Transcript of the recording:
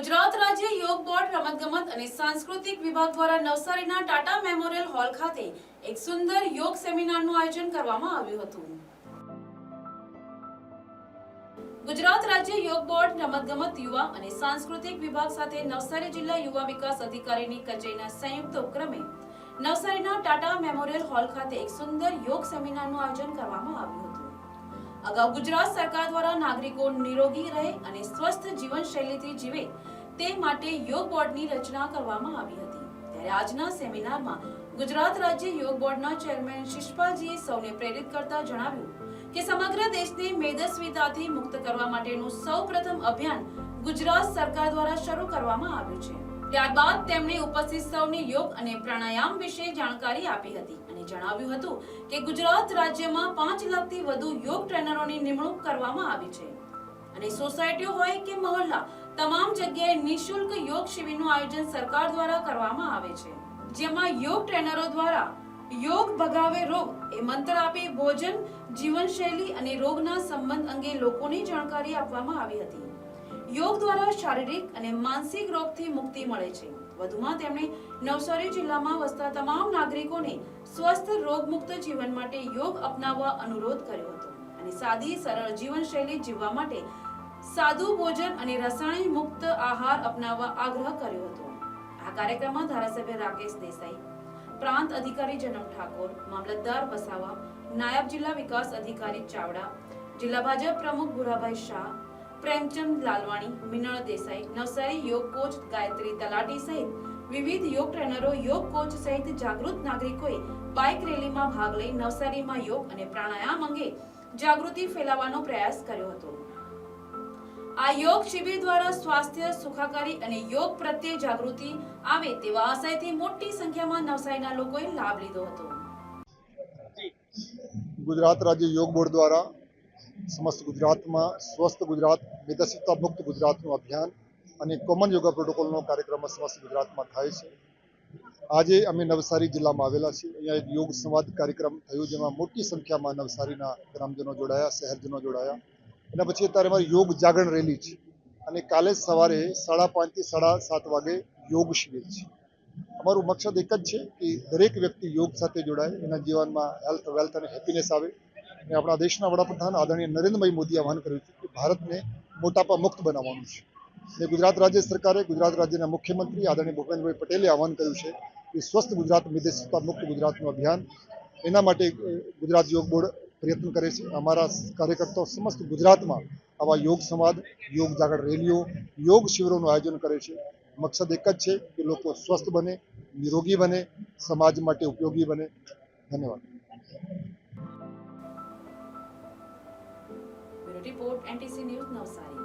ગુજરાત રાજ્ય યોગ બોર્ડ, રમતગમત અને સાંસ્કૃતિક વિભાગ દ્વારા નવસારીના ટાટા મેમોરિયલ હોલ ખાતે એક સુંદર યોગ સેમિનારનું આયોજન કરવામાં આવ્યું હતું. ગુજરાત રાજ્ય યોગ બોર્ડ, રમતગમત, યુવા અને સાંસ્કૃતિક વિભાગ સાથે નવસારી જિલ્લા યુવા વિકાસ અધિકારીની કચેરીના સંયુક્ત ઉપક્રમે નવસારીના ટાટા મેમોરિયલ હોલ ખાતે એક સુંદર યોગ સેમિનારનું આયોજન કરવામાં આવ્યું હતું. અગાઉ ગુજરાત સરકાર દ્વારા નાગરિકો નિરોગી રહે અને સ્વસ્થ જીવનશૈલીથી જીવે તે માટે યોગ બોર્ડની રચના કરવામાં આવી હતી. ત્યારે આજના સેમિનારમાં ગુજરાત રાજ્ય યોગ બોર્ડના ચેરમેન શિષપાલજીએ સૌને પ્રેરિત કરતા જણાવ્યું કે સમગ્ર દેશને મેદસ્વીતાથી મુક્ત કરવા માટેનું સૌપ્રથમ અભિયાન ગુજરાત સરકાર દ્વારા શરૂ કરવામાં આવ્યું છે. ત્યારબાદ તેમણે ઉપસ્થિત સૌને યોગ અને પ્રાણાયામ વિશે જાણકારી આપી હતી અને જણાવ્યું હતું કે ગુજરાત રાજ્યમાં પાંચ લાખથી વધુ યોગ ટ્રેનરોની નિમણૂક કરવામાં આવી છે. અને સોસાયટીઓ હોય કે મહોલ્લા તમામ જગ્યાએ નિઃશુલ્ક યોગ શિબિરનું આયોજન સરકાર દ્વારા કરવામાં આવે છે, જેમાં યોગ ટ્રેનરો દ્વારા યોગ ભગાવે રોગ એ મંત્ર આપી ભોજન, જીવનશૈલી અને રોગના સંબંધ અંગે લોકોને જાણકારી આપવામાં આવી હતી. યોગ દ્વારા શારીરિક અને માનસિક રોગથી મુક્તિ મળે છે. વધુમાં તેમણે નવસારી જિલ્લામાં વસતા તમામ નાગરિકોને સ્વસ્થ રોગમુક્ત જીવન માટે યોગ અપનાવવા અનુરોધ કર્યો હતો અને સાદી, સરળ જીવનશૈલી જીવવા માટે સાદું ભોજન અને રસાયણ મુક્ત આહાર અપનાવવા આગ્રહ કર્યો હતો. આ કાર્યક્રમમાં ધારાસભ્ય રાકેશ દેસાઈ, પ્રાંત અધિકારી જનમ ઠાકોર, મામલતદાર વસાવા, નાયબ જિલ્લા વિકાસ અધિકારી ચાવડા, જિલ્લા ભાજપ પ્રમુખ ભુરાભાઈ શાહ, પ્રેમચંદ લાલવાણી, મિનળ દેસાઈ, નવસારી યોગ કોચ ગાયત્રી તલાટી સહિત વિવિધ યોગ ટ્રેનરો, યોગ કોચ સહિત જાગૃત નાગરિકોએ બાઇક રેલીમાં ભાગ લઈ નવસારીમાં યોગ અને પ્રાણાયામ અંગે જાગૃતિ ફેલાવવાનો પ્રયાસ કર્યો હતો. આ યોગ શિબિર દ્વારા સ્વાસ્થ્ય સુખાકારી અને યોગ પ્રત્યે જાગૃતિ આવે તેવા આશયથી મોટી સંખ્યામાં નવસારીના લોકોએ લાભ લીધો હતો. ગુજરાત રાજ્ય યોગ બોર્ડ દ્વારા સમસ્ત ગુજરાતમાં, સ્વસ્થ ગુજરાત, મેદસ્વીતા મુક્ત ગુજરાતનું અભિયાન અને કોમન યોગા પ્રોટોકોલનો કાર્યક્રમ સમસ્ત ગુજરાતમાં થાય છે. આજે અમે નવસારી જિલ્લામાં આવેલા છીએ. અહીંયા એક યોગ સંવાદ કાર્યક્રમ થયો જેમાં મોટી સંખ્યામાં નવસારીના ગ્રામજનો જોડાયા, શહેરજનો જોડાયા. એના પછી અત્યારે અમારી યોગ જાગરણ રેલી છે. અને કાલે સવારે સાડા પાંચથી સાડા સાત વાગે યોગ શિબિર છે. અમારું મકસદ એક જ છે કે દરેક વ્યક્તિ યોગ સાથે જોડાય, એના જીવનમાં હેલ્થ, વેલ્થ અને હેપીનેસ આવે. અને આપણા દેશના વડાપ્રધાન આદરણીય નરેન્દ્રભાઈ મોદીએ આહવાન કર્યું છે કે ભારતને મોટાપા મુક્ત બનાવવાનું છે. અને ગુજરાત રાજ્ય સરકારે ગુજરાત રાજ્યના મુખ્યમંત્રી આદરણીય ભૂપેન્દ્રભાઈ પટેલે આહવાન કર્યું છે કે સ્વસ્થ ગુજરાત વિદેશતા મુક્ત ગુજરાતનું અભિયાન. એના માટે ગુજરાત યોગ બોર્ડ પ્રયત્ન કરે છે. અમારા કાર્યકર્તાઓ સમસ્ત ગુજરાતમાં આવા યોગ સંવાદ, યોગ જાગરણ રેલીઓ, યોગ શિબિરોનું આયોજન કરે છે. મકસદ એક જ છે કે લોકો સ્વસ્થ બને, નિરોગી બને, સમાજ માટે ઉપયોગી બને. ધન્યવાદ. Report NTC news Navsari.